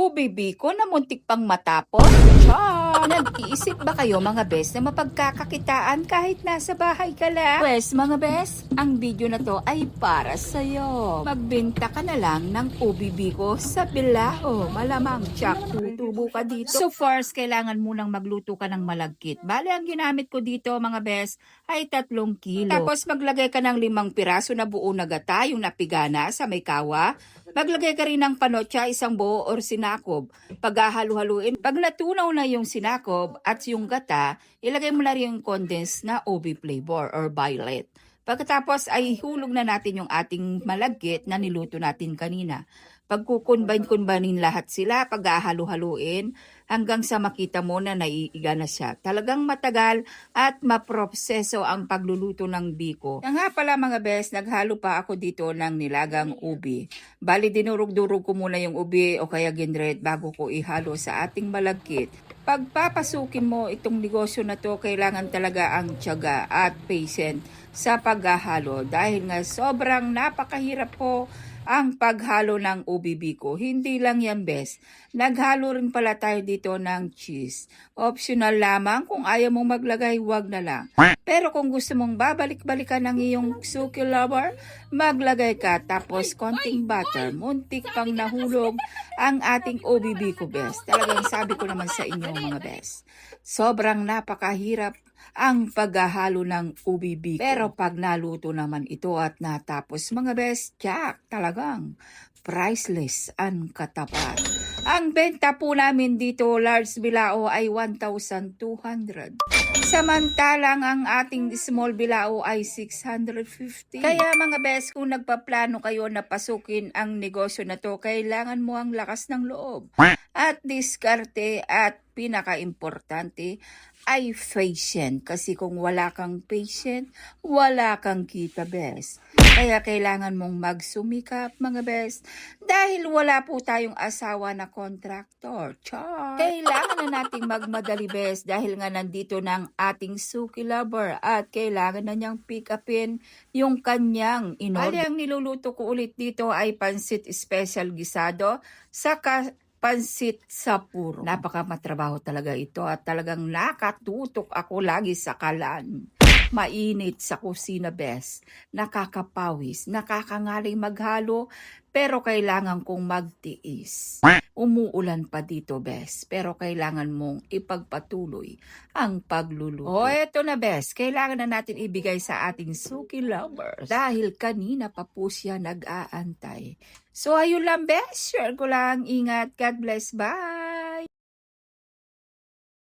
Ubibi ko na muntik pang matapos. Char! Nag-iisip ba kayo mga bes na mapagkakakitaan kahit nasa bahay ka lang? Pwes mga bes, ang video na to ay para sa'yo. Magbenta ka na lang ng ubibi ko sa Bilao. Malamang tsak tutubo ka dito. So first, kailangan munang magluto ka ng malagkit. Bale, ang ginamit ko dito mga bes ay tatlong kilo. Tapos maglagay ka ng limang piraso na buo na gata, yung napigana sa may kawa. Maglagay ka rin ng panotsa, isang buo or sinakob. Paghahalu-haluin, pag natunaw na yung sinakob at yung gata, ilagay mo na rin yung condensed na OB flavor or violet. Pagkatapos ay hulog na natin yung ating malagkit na niluto natin kanina. Pagkukunbain-kunbanin lahat sila, paghahalu-haluin, hanggang sa makita mo na naiiga na siya. Talagang matagal at maproseso ang pagluluto ng biko. Kaya nga pala mga bes, naghalo pa ako dito ng nilagang ubi. Bali dinurog-durog ko muna yung ubi o kaya ginret bago ko ihalo sa ating malagkit. Pagpapasukin mo itong negosyo na to, kailangan talaga ang tiyaga at patient sa paghahalo. Dahil nga sobrang napakahirap po ang paghalo ng ubi biko. Hindi lang yan best. Naghalo rin pala tayo dito ng cheese. Optional lamang kung ayaw mong maglagay, wag na lang. Pero kung gusto mong babalik-balikan ng iyong suki lover, maglagay ka tapos konting butter. Muntik pang nahulog ang ating ubi biko best. Talagang sabi ko naman sa inyo mga best. Sobrang napakahirap ang paghahalo ng ubi biko. Pero pag naluto naman ito at natapos mga best, jack talagang priceless ang katapat. Ang benta po namin dito, large bilao ay 1,200. Samantalang ang ating small bilao ay 650. Kaya mga best, kung nagpaplano kayo na pasukin ang negosyo na to, kailangan mo ang lakas ng loob. At diskarte at pinaka-importante ay patient. Kasi kung wala kang patient, wala kang kita best. Kaya kailangan mong magsumikap mga best. Dahil wala po tayong asawa na contractor. Char! Kailangan na nating magmadali best dahil nga nandito ng ating suki lover at kailangan na niyang pick upin yung kanyang inorder. Bali, ang niluluto ko ulit dito ay pansit special gisado sa pansit sa puro. Napaka matrabaho talaga ito at talagang nakatutok ako lagi sa kalan. Mainit sa kusina best, nakakapawis, nakakangalay maghalo, pero kailangan kong magtiis. Umuulan pa dito, bes, pero kailangan mong ipagpatuloy ang pagluluto. O eto na, bes, kailangan na natin ibigay sa ating suki lovers dahil kanina pa po siya nag-aantay. So ayun lang, bes, share ko lang, ingat, God bless, bye!